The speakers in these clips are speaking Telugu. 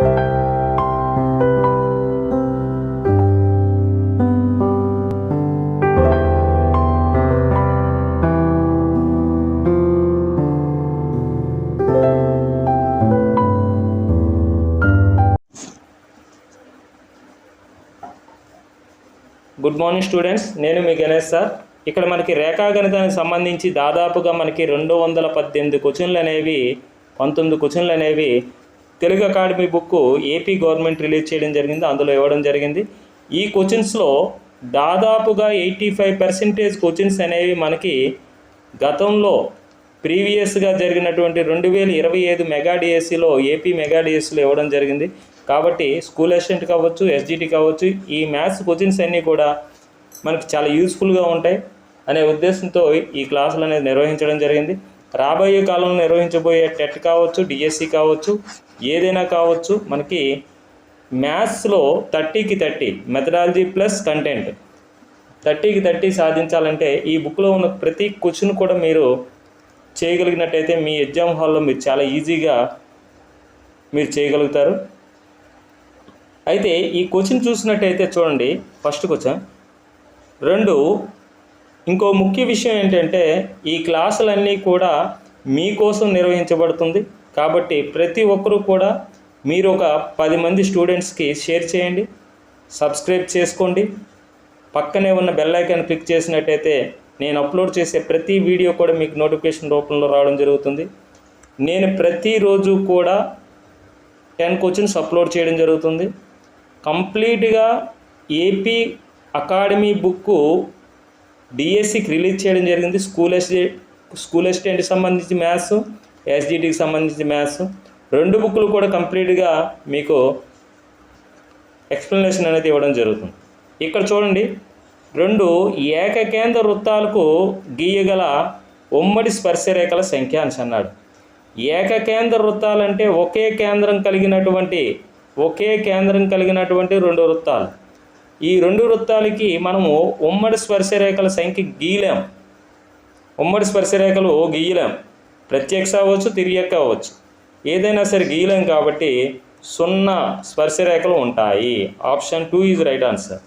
గుడ్ మార్నింగ్ స్టూడెంట్స్ నేను మీ గణేష్ సార్. ఇక్కడ మనకి రేఖాగణితానికి సంబంధించి దాదాపుగా మనకి రెండు వందల పద్దెనిమిది క్వశ్చన్లు అనేవి పంతొమ్మిది క్వశ్చన్లు అనేవి Telugu academy book AP government release చేయడం జరిగింది అందులో ఇవ్వడం జరిగింది. ఈ క్వశ్చన్స్లో దాదాపుగా ఎయిటీ ఫైవ్ పర్సెంటేజ్ క్వశ్చన్స్ అనేవి మనకి గతంలో ప్రీవియస్గా జరిగినటువంటి రెండు వేల ఇరవై ఐదు మెగా డిఎస్సిలో ఏపీ మెగా డిఎస్సిలో ఇవ్వడం జరిగింది. కాబట్టి స్కూల్ అసిస్టెంట్ కావచ్చు ఎస్జిటి కావచ్చు ఈ మ్యాథ్స్ క్వశ్చన్స్ అన్నీ కూడా మనకి చాలా యూస్ఫుల్గా ఉంటాయి అనే ఉద్దేశంతో ఈ క్లాసులు అనేది నిర్వహించడం జరిగింది. రాబోయే కాలంలో నిర్వహించబోయే టెట్ కావచ్చు డిఎస్సి కావచ్చు ఏదైనా కావచ్చు మనకి మ్యాథ్స్లో థర్టీకి థర్టీ మెథడాలజీ ప్లస్ కంటెంట్. థర్టీకి థర్టీ సాధించాలంటే ఈ బుక్లో ఉన్న ప్రతి క్వశ్చన్ కూడా మీరు చేయగలిగినట్టయితే మీ ఎగ్జామ్ హాల్లో మీరు చాలా ఈజీగా మీరు చేయగలుగుతారు. అయితే ఈ క్వశ్చన్ చూసినట్టయితే చూడండి ఫస్ట్ క్వశ్చన్. రెండు ఇంకో ముఖ్య విషయం ఏంటంటే ఈ క్లాసులన్నీ కూడా మీకోసం నిర్వహించబడుతుంది. కాబట్టి ప్రతి ఒక్కరూ కూడా మీరు ఒక పది మంది స్టూడెంట్స్కి షేర్ చేయండి సబ్స్క్రైబ్ చేసుకోండి. పక్కనే ఉన్న బెల్ ఐకాన్ క్లిక్ చేసినట్టయితే నేను అప్లోడ్ చేసే ప్రతి వీడియో కూడా మీకు నోటిఫికేషన్ రూపంలో రావడం జరుగుతుంది. నేను ప్రతిరోజు కూడా టెన్ క్వశ్చన్స్ అప్లోడ్ చేయడం జరుగుతుంది. కంప్లీట్గా ఏపీ అకాడమీ బుక్ డిఎస్సికి రిలీజ్ చేయడం జరిగింది. స్కూల్ ఎస్టే స్కూల్ అసిస్టెంట్కి సంబంధించి మ్యాథ్స్ ఎస్జిటికి సంబంధించి మ్యాథ్స్ రెండు బుక్లు కూడా కంప్లీట్గా మీకు ఎక్స్ప్లెనేషన్ అనేది ఇవ్వడం జరుగుతుంది. ఇక్కడ చూడండి రెండు ఏకకేంద్ర వృత్తాలకు గీయగల ఉమ్మడి స్పర్శరేఖల సంఖ్య అని అన్నాడు. ఏకకేంద్ర వృత్తాలంటే ఒకే కేంద్రం కలిగినటువంటి ఒకే కేంద్రం కలిగినటువంటి రెండు వృత్తాలు. ఈ రెండు వృత్తాలకి మనము ఉమ్మడి స్పర్శరేఖల సంఖ్య గీయలేం. ఉమ్మడి స్పర్శరేఖలు గీయలేం. ప్రత్యక్ష అవ్వచ్చు తిరియక్క అవ్వచ్చు. ఏదైనా సరే గీయలేం కాబట్టి సున్నా స్పర్శరేఖలు ఉంటాయి. Option two is right answer.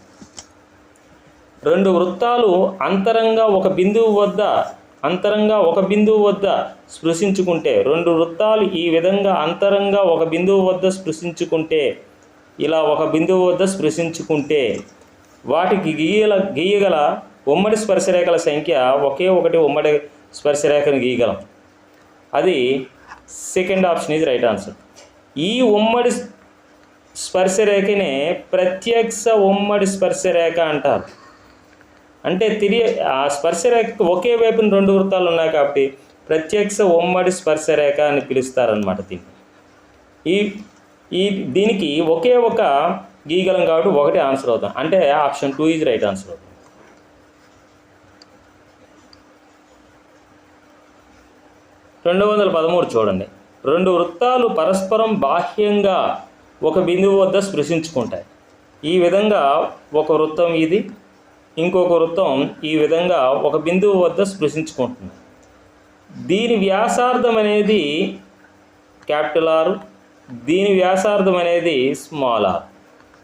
రెండు వృత్తాలు అంతరంగా ఒక బిందువు వద్ద అంతరంగా ఒక బిందువు వద్ద స్పృశించుకుంటే రెండు వృత్తాలు ఈ విధంగా అంతరంగా ఒక బిందువు వద్ద స్పృశించుకుంటే ఇలా ఒక బిందువు వద్ద స్పృశించుకుంటే వాటికి గీయల గీయగల ఉమ్మడి స్పర్శరేఖల సంఖ్య ఒకే ఒకటి ఉమ్మడి స్పర్శరేఖను గీయగలం. అది second option is right answer ఈ ఉమ్మడి స్పర్శరేఖనే ప్రత్యక్ష ఉమ్మడి స్పర్శరేఖ అంటారు. అంటే తిరిగి ఆ స్పర్శరేఖ ఒకే వైపున రెండు వృత్తాలు ఉన్నాయి కాబట్టి ప్రత్యక్ష ఉమ్మడి స్పర్శరేఖ అని పిలుస్తారనమాట దీన్ని. ఈ ఈ దీనికి ఒకే ఒక గీగలం కాబట్టి ఒకటి ఆన్సర్ అవుతాం. అంటే option two is right answer అవుతాం రెండు వందల పదమూడు చూడండి. రెండు వృత్తాలు పరస్పరం బాహ్యంగా ఒక బిందువు వద్ద స్పృశించుకుంటాయి. ఈ విధంగా ఒక వృత్తం ఇది ఇంకొక వృత్తం ఈ విధంగా ఒక బిందువు వద్ద స్పృశించుకుంటుంది. దీని వ్యాసార్థం అనేది క్యాపిటల్ ఆర్ దీని వ్యాసార్థం అనేది స్మాల్ ఆర్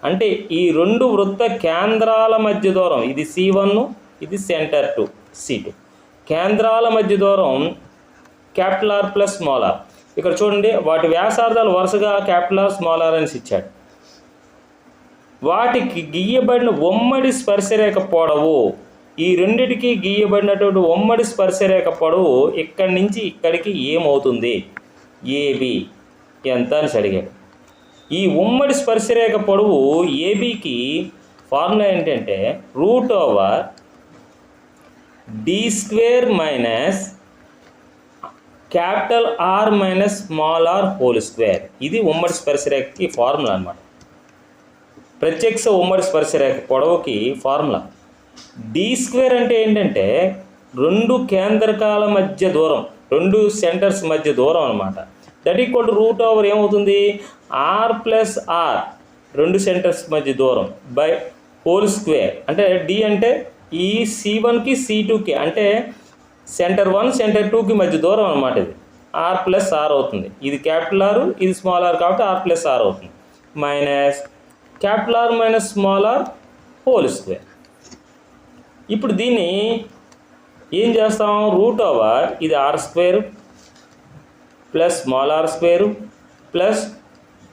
అంటే ఈ రెండు వృత్త కేంద్రాల మధ్య దూరం ఇది సి వన్ ఇది సెంటర్ టు సి టూ కేంద్రాల మధ్య దూరం capital R plus small R ఇక్కడ చూడండి వాటి వ్యాసార్థాలు వరుసగా క్యాపిటల్ ఆర్ స్మాల్ ఆర్ అని ఇచ్చాడు. వాటికి గీయబడిన ఉమ్మడి స్పర్శరేఖ పొడవు ఈ రెండిటికి గీయబడినటువంటి ఉమ్మడి స్పర్శరేఖ పొడవు ఇక్కడి నుంచి ఇక్కడికి ఏమవుతుంది? ఏబి ఎంత అని అడిగాడు. ఈ ఉమ్మడి స్పర్శరేఖ పొడవు ఏబికి ఫార్ములా ఏంటంటే root over D square minus capital R minus small R whole square. ఇది ఉమ్మడి స్పర్శరేఖకి ఫార్ములా అన్నమాట. ప్రత్యక్ష ఉమ్మడి స్పర్శరేఖ పొడవుకి ఫార్ములా. డి స్క్వేర్ అంటే ఏంటంటే రెండు కేంద్రకాల మధ్య దూరం రెండు సెంటర్స్ మధ్య దూరం అనమాట that equal to root over ఏమవుతుంది? ఆర్ ప్లస్ ఆర్ రెండు సెంటర్స్ మధ్య దూరం బై హోల్ స్క్వేర్ అంటే డి అంటే ఈ సి వన్కి సి టూకి అంటే సెంటర్ వన్ సెంటర్ టూకి మధ్య దూరం అనమాట ఇది. ఆర్ ప్లస్ ఆర్ అవుతుంది. ఇది క్యాపిటల్ ఆర్ ఇది స్మాల్ ఆర్ కాబట్టి ఆర్ ప్లస్ ఆర్ అవుతుంది. Minus capital R minus small R whole square ఇప్పుడు దీన్ని ఏం చేస్తాం? రూట్ ఓవర్ ఇది R square plus small R square plus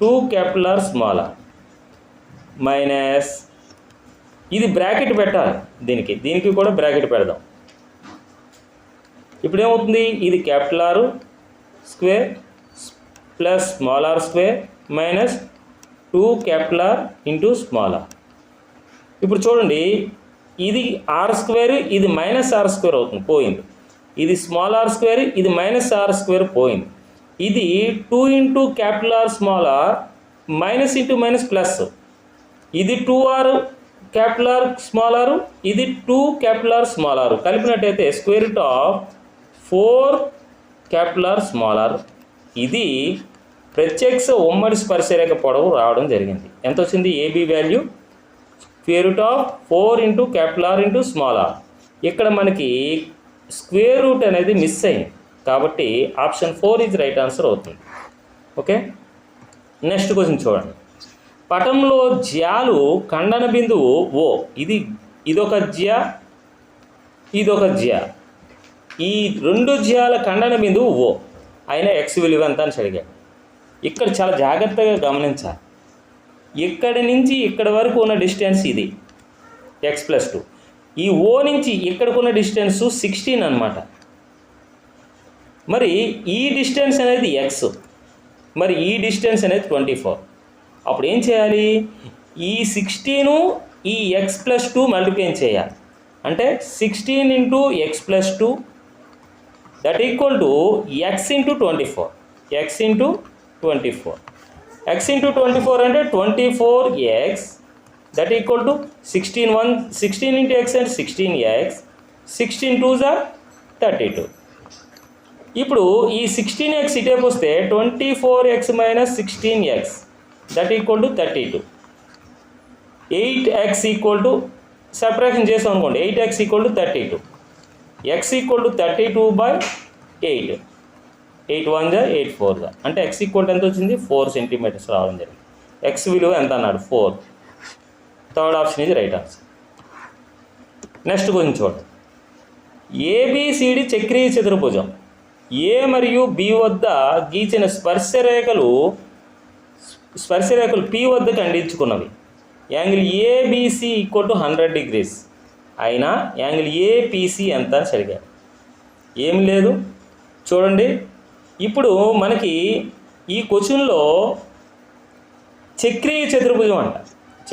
two capital R small R minus ఇది బ్రాకెట్ పెట్టాలి దీనికి. దీనికి కూడా బ్రాకెట్ పెడదాం. ఇప్పుడు ఏమవుతుంది ఇది capital R square plus small R square minus two capital R into small R. ఇప్పుడు చూడండి ఇది ఆర్ స్క్వేర్ ఇది మైనస్ ఆర్ స్క్వేర్ అవుతుంది పోయింది. ఇది స్మాల్ ఆర్ స్క్వేర్ ఇది మైనస్ ఆర్ స్క్వేర్ పోయింది. ఇది two into capital R small R minus into minus plus. ఇది two R capital R small R ఇది two capital R small R. కలిపినట్టయితే square root of four capital R small R. ఇది ప్రత్యక్ష ఉమ్మడి స్పర్శరేఖ పొడవు రావడం జరిగింది. ఎంత వచ్చింది? AB value square root of four into capital R into small R ఇక్కడ మనకి స్క్వేర్ రూట్ అనేది మిస్ అయింది. కాబట్టి option four is right answer అవుతుంది. ఓకే నెక్స్ట్ క్వశ్చన్ చూడండి. పటంలో జ్యాలు ఖండన బిందువు ఓ ఇది ఇదొక జ్యా ఇదొక జ్యా. ఈ రెండు జ్యాల ఖండన బిందువు ఓ. అయినా ఎక్స్ విలువ ఎంత అని అడిగాడు ఇక్కడ చాలా జాగ్రత్తగా గమనించాలి. ఇక్కడి నుంచి ఇక్కడ వరకు ఉన్న డిస్టెన్స్ ఇది. X plus two. ఈ ఓ నుంచి ఇక్కడికి ఉన్న డిస్టెన్స్ సిక్స్టీన్ అనమాట మరి ఈ డిస్టెన్స్ అనేది ఎక్స్ మరి ఈ డిస్టెన్స్ అనేది ట్వంటీ ఫోర్ అప్పుడు ఏం చేయాలి? ఈ సిక్స్టీను ఈ ఎక్స్ ప్లస్ టూ మల్టిప్లై చేయాలి. అంటే sixteen into X plus two that equal to X into twenty four X into twenty four X into twenty four అంటే twenty four X that equal to sixteen one sixteen into X అంటే సిక్స్టీన్ ఎక్స్ సిక్స్టీన్ టూ జార్ థర్టీ టూ ఇప్పుడు ఈ సిక్స్టీన్ ఎక్స్ ఇటేపు వస్తే twenty four X minus sixteen X that equal to thirty two eight X equal to separation చేసాం అనుకోండి eight X equal to thirty two X equal to thirty two by eight eight one జా ఎయిట్ ఫోర్ జా అంటే ఎక్స్ ఈక్వల్ ఎంత వచ్చింది? ఫోర్ సెంటీమీటర్స్ రావడం జరిగింది. ఎక్స్ విలువ ఎంత అన్నాడు? ఫోర్ థర్డ్ ఆప్షన్ ఇది రైట్ ఆన్సర్ నెక్స్ట్ గురించి చూడండి ఏబిసిడి చక్రీయ చతుర్భుజం. ఏ మరియు బి వద్ద గీచిన స్పర్శరేఖలు స్పర్శరేఖలు పి వద్ద ఖండించుకున్నవి. Angle ABC equal to hundred degrees అయినా యాంగిల్ ఏపీసీ ఎంత అని అడిగారు ఏం లేదు. చూడండి. ఇప్పుడు మనకి ఈ క్వశ్చన్లో చక్రీయ చతుర్భుజం అంట.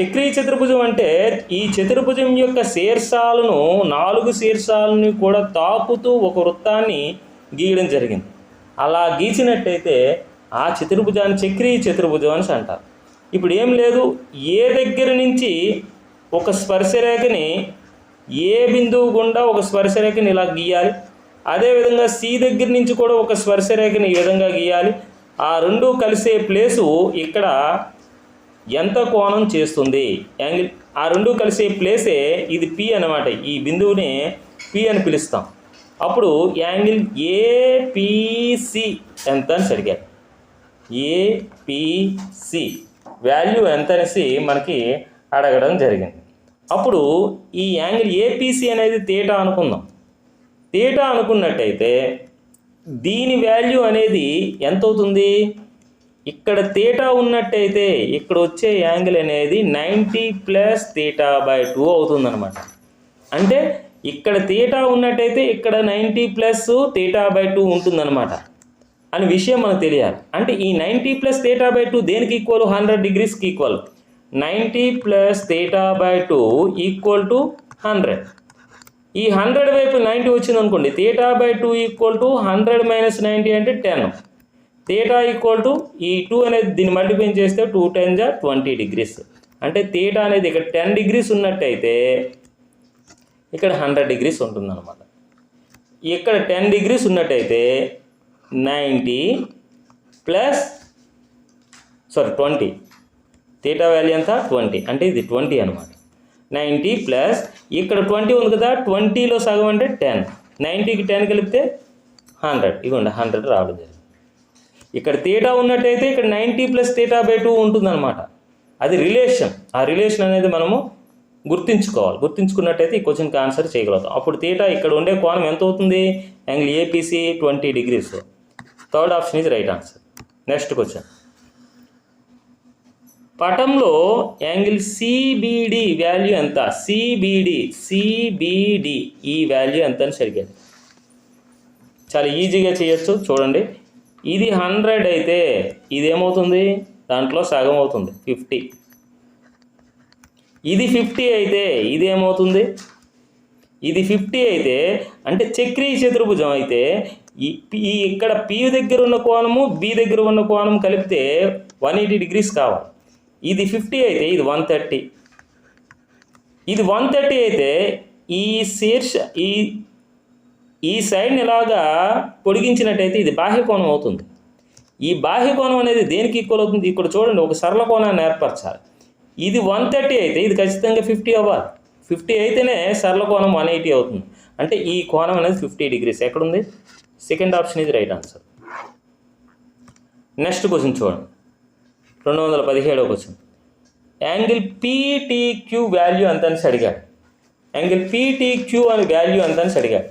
చక్రీయ చతుర్భుజం అంటే ఈ చతుర్భుజం యొక్క శీర్షాలను నాలుగు శీర్షాలను కూడా తాకుతూ ఒక వృత్తాన్ని గీయడం జరిగింది. అలా గీచినట్టయితే ఆ చతుర్భుజాన్ని చక్రీయ చతుర్భుజం అని అంటారు. ఇప్పుడు ఏం లేదు. ఏ దగ్గర నుంచి ఒక స్పర్శరేఖని ఏ బిందువు గుండా ఒక స్పర్శరేఖని ఇలా గీయాలి? అదేవిధంగా సి దగ్గర నుంచి కూడా ఒక స్పర్శరేఖని ఈ విధంగా గీయాలి. ఆ రెండు కలిసే ప్లేసు ఇక్కడ ఎంత కోణం చేస్తుంది? యాంగిల్ ఆ రెండు కలిసే ప్లేసే ఇది పి అన్నమాట. ఈ బిందువుని పి అని పిలుస్తాం. అప్పుడు యాంగిల్ ఏపీసి ఎంత అని అడిగారు ఏపీసి వాల్యూ ఎంత అనేసి మనకి అడగడం జరిగింది. అప్పుడు ఈ యాంగిల్ ఏపీసీ అనేది తేటా అనుకుందాం. తేటా అనుకున్నట్టయితే దీని వాల్యూ అనేది ఎంత అవుతుంది ఇక్కడ తేటా ఉన్నట్టయితే ఇక్కడ వచ్చే యాంగిల్ అనేది ninety plus theta by two అవుతుందన్నమాట. అంటే ఇక్కడ తేటా ఉన్నట్టయితే ఇక్కడ ninety plus theta by two ఉంటుందన్నమాట. అనే విషయం మనకు తెలియాలి. అంటే ఈ ninety plus theta by two దేనికి equal hundred డిగ్రీస్కి equal ninety plus theta by two equal to hundred ఈ హండ్రెడ్ వైపు నైంటీ వచ్చింది అనుకోండి theta by two equal to hundred minus ninety అంటే టెన్ తేటా ఈక్వల్ టు ఈ టూ అనేది దీన్ని మల్టిప్లై చేస్తే టూ టెన్ జా ట్వంటీ డిగ్రీస్ అంటే తేటా అనేది ఇక్కడ టెన్ డిగ్రీస్ ఉన్నట్టయితే ఇక్కడ హండ్రెడ్ డిగ్రీస్ ఉంటుందన్నమాట. ఇక్కడ టెన్ డిగ్రీస్ ఉన్నట్టయితే ninety plus sorry twenty theta value ఎంత ట్వంటీ అంటే ఇది ట్వంటీ అనమాట నైంటీ ప్లస్ ఇక్కడ ట్వంటీ ఉంది కదా ట్వంటీలో సగం అంటే టెన్ నైంటీకి టెన్ కలిపితే హండ్రెడ్ ఇవ్వండి హండ్రెడ్ రావడం జరిగింది. ఇక్కడ థీటా ఉన్నట్టయితే ఇక్కడ ninety plus theta by two ఉంటుందన్నమాట. అది రిలేషన్ ఆ రిలేషన్ అనేది మనము గుర్తుంచుకోవాలి. గుర్తుంచుకున్నట్టయితే ఈ క్వశ్చన్కి ఆన్సర్ చేయగలుగుతాం. అప్పుడు థీటా ఇక్కడ ఉండే కోణం ఎంత అవుతుంది? Angle A P C twenty degrees third option is right answer next question పటంలో angle C B D value ఎంత? C B D C B D ఈ వాల్యూ ఎంత అని సరిగ్గా? చాలా ఈజీగా చేయొచ్చు చూడండి. ఇది హండ్రెడ్ అయితే ఇది ఏమవుతుంది దాంట్లో సగం అవుతుంది ఫిఫ్టీ ఇది ఫిఫ్టీ అయితే ఇది ఏమవుతుంది ఇది ఫిఫ్టీ అయితే అంటే చక్రీయ చతుర్భుజం అయితే ఈ ఈ ఇక్కడ పి దగ్గర ఉన్న కోణము బి దగ్గర ఉన్న కోణం కలిపితే వన్ ఎయిటీ డిగ్రీస్ కావాలి. ఇది ఫిఫ్టీ అయితే ఇది వన్ థర్టీ ఇది వన్ థర్టీ అయితే ఈ శీర్ష ఈ ఈ సైడ్ని ఇలాగా పొడిగించినట్టయితే ఇది బాహ్య కోణం అవుతుంది. ఈ బాహ్య కోణం అనేది దేనికి ఈక్వల్ అవుతుంది? ఇక్కడ చూడండి ఒక సరళ కోణాన్ని ఏర్పరచాలి. ఇది వన్ థర్టీ అయితే ఇది ఖచ్చితంగా ఫిఫ్టీ అవ్వాలి. ఫిఫ్టీ అయితేనే సరళ కోణం వన్ ఎయిటీ అవుతుంది. అంటే ఈ కోణం అనేది ఫిఫ్టీ డిగ్రీస్ ఎక్కడుంది? సెకండ్ ఆప్షన్ ఇది రైట్ ఆన్సర్ నెక్స్ట్ క్వశ్చన్ చూడండి. రెండు వందల పదిహేడవ క్వశ్చన్. యాంగిల్ పీటీక్యూ వాల్యూ ఎంత అని అడిగాడు యాంగిల్ పీటీక్యూ అని వాల్యూ ఎంత అని అడిగాడు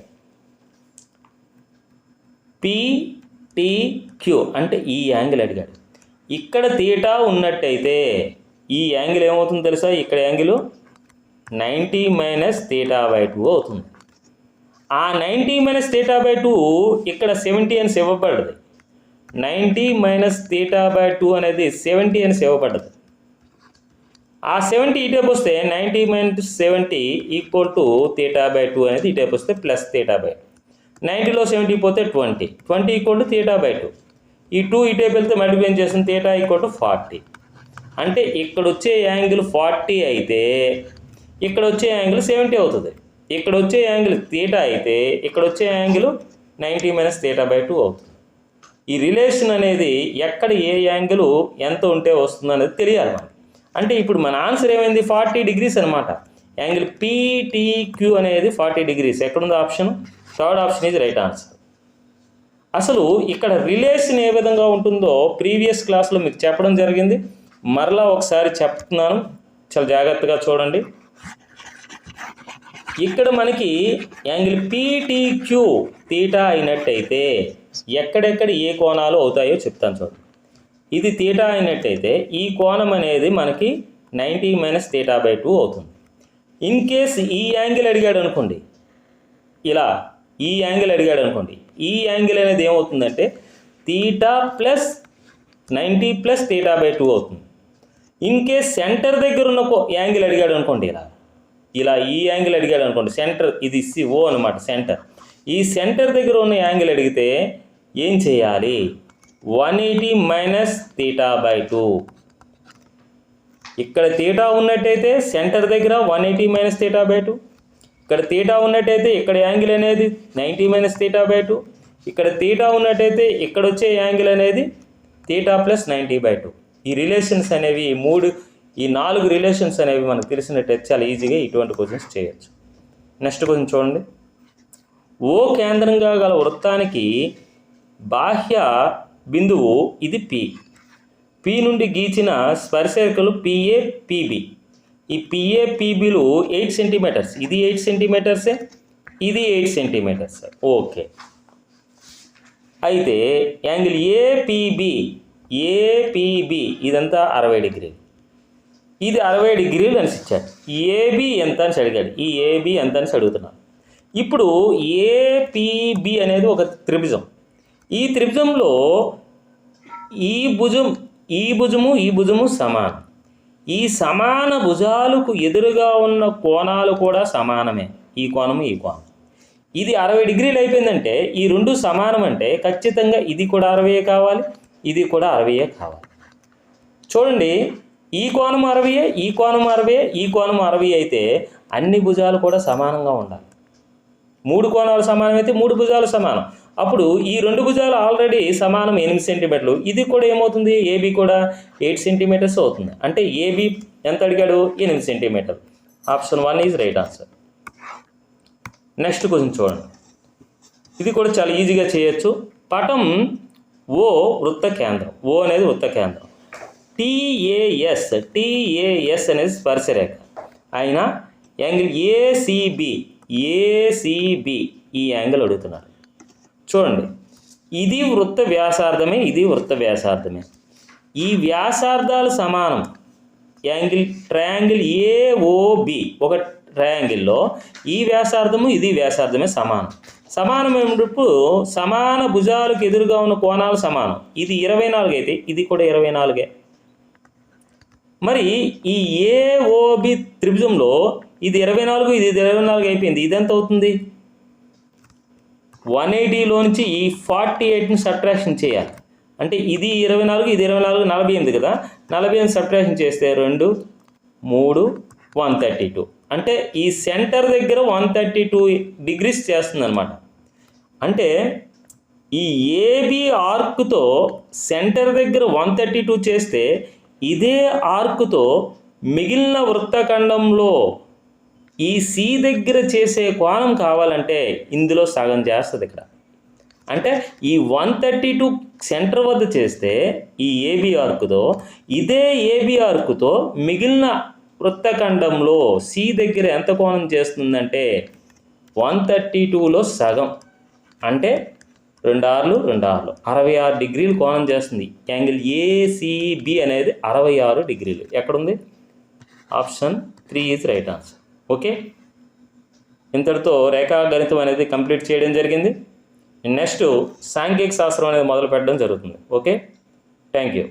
పీటీక్యూ అంటే ఈ యాంగిల్ అడిగాడు. ఇక్కడ తీటా ఉన్నట్టయితే ఈ యాంగిల్ ఏమవుతుందో తెలుసా? ఇక్కడ angle ninety minus theta by two అవుతుంది. ఆ ninety minus theta by two ఇక్కడ సెవెంటీ అని ఇవ్వబడ్డది. Ninety minus theta by two అనేది సెవెంటీ అని ఇవ్వబడ్డది ఆ సెవెంటీ ఇటేపు వస్తే ninety minus seventy equal to theta by two అనేది ఇటైపు వస్తే ప్లస్ థీటా బై నైంటీలో సెవెంటీ పోతే twenty. Twenty equal to theta by two. ఈ టూ ఇటైపు వెళ్తే మల్టిప్లై చేసిన థీటా ఈక్వల్ టు ఫార్టీ. అంటే ఇక్కడ వచ్చే యాంగిల్ ఫార్టీ అయితే ఇక్కడ వచ్చే యాంగిల్ సెవెంటీ అవుతుంది. ఇక్కడ వచ్చే యాంగిల్ తీటా అయితే ఇక్కడ వచ్చే angle ninety minus theta by two అవుతుంది. ఈ రిలేషన్ అనేది ఎక్కడ ఏ యాంగిల్ ఎంత ఉంటే వస్తుంది అనేది తెలియాలి మనకి. అంటే ఇప్పుడు మన ఆన్సర్ ఏమైంది? ఫార్టీ డిగ్రీస్ అనమాట యాంగిల్ పీటీక్యూ అనేది ఫార్టీ డిగ్రీస్ ఎక్కడుంది option third option is right answer అసలు ఇక్కడ రిలేషన్ ఏ విధంగా ఉంటుందో ప్రీవియస్ క్లాస్లో మీకు చెప్పడం జరిగింది. మరలా ఒకసారి చెప్తున్నాను. చాలా జాగ్రత్తగా చూడండి. ఇక్కడ మనకి యాంగిల్ పీటీక్యూ తీటా అయినట్టయితే ఎక్కడెక్కడ ఏ కోణాలు అవుతాయో చెప్తాను చూడండి. ఇది తీటా అయినట్టయితే ఈ కోణం అనేది మనకి ninety minus theta by two అవుతుంది. ఇన్ కేస్ ఈ యాంగిల్ అడిగాడు అనుకోండి ఇలా ఈ యాంగిల్ అడిగాడు అనుకోండి ఈ యాంగిల్ అనేది ఏమవుతుందంటే theta plus ninety plus theta by two అవుతుంది. ఇన్ కేస్ సెంటర్ దగ్గర ఉన్న యాంగిల్ అడిగాడు అనుకోండి ఇలా ఇలా ఈ యాంగిల్ అడిగాడు అనుకోండి సెంటర్ ఇది సి ఓ అనమాట సెంటర్ ఈ సెంటర్ దగ్గర ఉన్న యాంగిల్ అడిగితే ఏం చేయాలి? One eighty minus theta by two. ఇక్కడ తీటా ఉన్నట్టయితే సెంటర్ దగ్గర one eighty minus theta by two. ఇక్కడ తీటా ఉన్నట్టయితే ఇక్కడ యాంగిల్ అనేది ninety minus theta by two. ఇక్కడ తీటా ఉన్నట్టయితే ఇక్కడ వచ్చే యాంగిల్ అనేది theta plus ninety by two. ఈ రిలేషన్స్ అనేవి ఈ మూడు ఈ నాలుగు రిలేషన్స్ అనేవి మనకు తెలిసినట్టయితే చాలా ఈజీగా ఇటువంటి క్వశ్చన్స్ చేయొచ్చు. నెక్స్ట్ క్వశ్చన్ చూడండి. ఓ కేంద్రంగా గల వృత్తానికి బాహ్య బిందువు ఇది పి పి నుండి గీచిన స్పర్శరేఖలు పిఏ పిబి ఈ పిఏ పిబిలు ఎయిట్ సెంటీమీటర్స్ ఇది ఎయిట్ సెంటీమీటర్సే ఇది ఎయిట్ సెంటీమీటర్స్ ఓకే అయితే యాంగిల్ ఏపీబి ఏపీబి ఇదంతా అరవై డిగ్రీలు. ఇది అరవై డిగ్రీలు అని ఇచ్చాడు ఏబి ఎంత అని అడిగాడు. ఈ ఏబి ఎంత అని అడుగుతున్నాను. ఇప్పుడు ఏపీబి అనేది ఒక త్రిభుజం. ఈ త్రిభుజంలో ఈ భుజం ఈ భుజము ఈ భుజము సమానం. ఈ సమాన భుజాలకు ఎదురుగా ఉన్న కోణాలు కూడా సమానమే. ఈ కోణము ఈ కోణం. ఇది అరవై డిగ్రీలు అయిపోయిందంటే ఈ రెండు సమానం అంటే ఖచ్చితంగా ఇది కూడా అరవయే కావాలి ఇది కూడా అరవయే కావాలి. చూడండి ఈ కోణం అరవయే ఈ కోణం అరవయే ఈ కోణం అరవై అయితే అన్ని భుజాలు కూడా సమానంగా ఉండాలి. మూడు కోణాలు సమానమైతే మూడు భుజాలు సమానం. అప్పుడు ఈ రెండు భుజాలు ఆల్రెడీ సమానం ఎనిమిది సెంటీమీటర్లు ఇది కూడా ఏమవుతుంది? ఏబి కూడా ఎయిట్ సెంటీమీటర్స్ అవుతుంది. అంటే ఏబి ఎంత అడిగాడు? ఎనిమిది centimeter option one is right answer next question చూడండి. ఇది కూడా చాలా ఈజీగా చేయొచ్చు. పటం ఓ వృత్త కేంద్రం. ఓ అనేది వృత్త కేంద్రం. టీఏఎస్ టిఏఎస్ అనేది స్పర్శరేఖ. అయినా angle A C B A C B ఈ యాంగిల్ అడుగుతున్నారు. చూడండి. ఇది వృత్త వ్యాసార్థమే ఇది వృత్త వ్యాసార్థమే. ఈ వ్యాసార్థాలు సమానం. యాంగిల్ ట్రయాంగిల్ ఏఓబి ఒక ట్రయాంగిల్లో ఈ వ్యాసార్థము ఇది వ్యాసార్థమే సమానం. సమానమైనప్పుడు సమాన భుజాలకు ఎదురుగా ఉన్న కోణాలు సమానం. ఇది ఇరవై నాలుగు అయితే ఇది కూడా ఇరవై నాలుగే. మరి ఈ ఏఓబి త్రిభుజంలో ఇది ఇరవై నాలుగు ఇది ఇరవై నాలుగు అయిపోయింది. ఇది ఎంత అవుతుంది? వన్ ఎయిటీలోంచి ఈ ఫార్టీ ఎయిట్ని సబ్ట్రాక్షన్ చేయాలి. అంటే ఇది ఇరవై నాలుగు ఇది ఇరవై నాలుగు నలభై ఎనిమిది కదా? నలభై ఎనిమిది సబ్ట్రాక్షన్ చేస్తే రెండు మూడు వన్ థర్టీ టూ. అంటే ఈ సెంటర్ దగ్గర వన్ థర్టీ టూ డిగ్రీస్ చేస్తుంది అనమాట అంటే ఈ ఏబి ఆర్క్తో సెంటర్ దగ్గర వన్ థర్టీ టూ చేస్తే ఇదే ఆర్క్తో మిగిలిన వృత్తఖండంలో ఈ సి దగ్గర చేసే కోణం కావాలంటే ఇందులో సగం చేస్తుంది ఇక్కడ. అంటే ఈ వన్ థర్టీ టూ సెంటర్ వద్ద చేస్తే ఈ ఏబీ ఆర్కుతో ఇదే ఏబీ ఆర్కుతో మిగిలిన వృత్తఖండంలో సి దగ్గర ఎంత కోణం చేస్తుందంటే వన్ థర్టీ టూలో సగం. అంటే రెండు ఆరులు రెండు ఆరులు. అరవై ఆరు డిగ్రీలు కోణం చేస్తుంది. యాంగిల్ ఏసీబి అనేది అరవై ఆరు డిగ్రీలు. ఎక్కడుంది? Option three is right answer. Okay? ఇంతటితో రేఖాగణితం అనేది కంప్లీట్ చేయడం జరిగింది. నెక్స్ట్ సాంఘిక శాస్త్రం అనేది మొదలు పెట్టడం జరుగుతుంది. ఓకే? Thank you.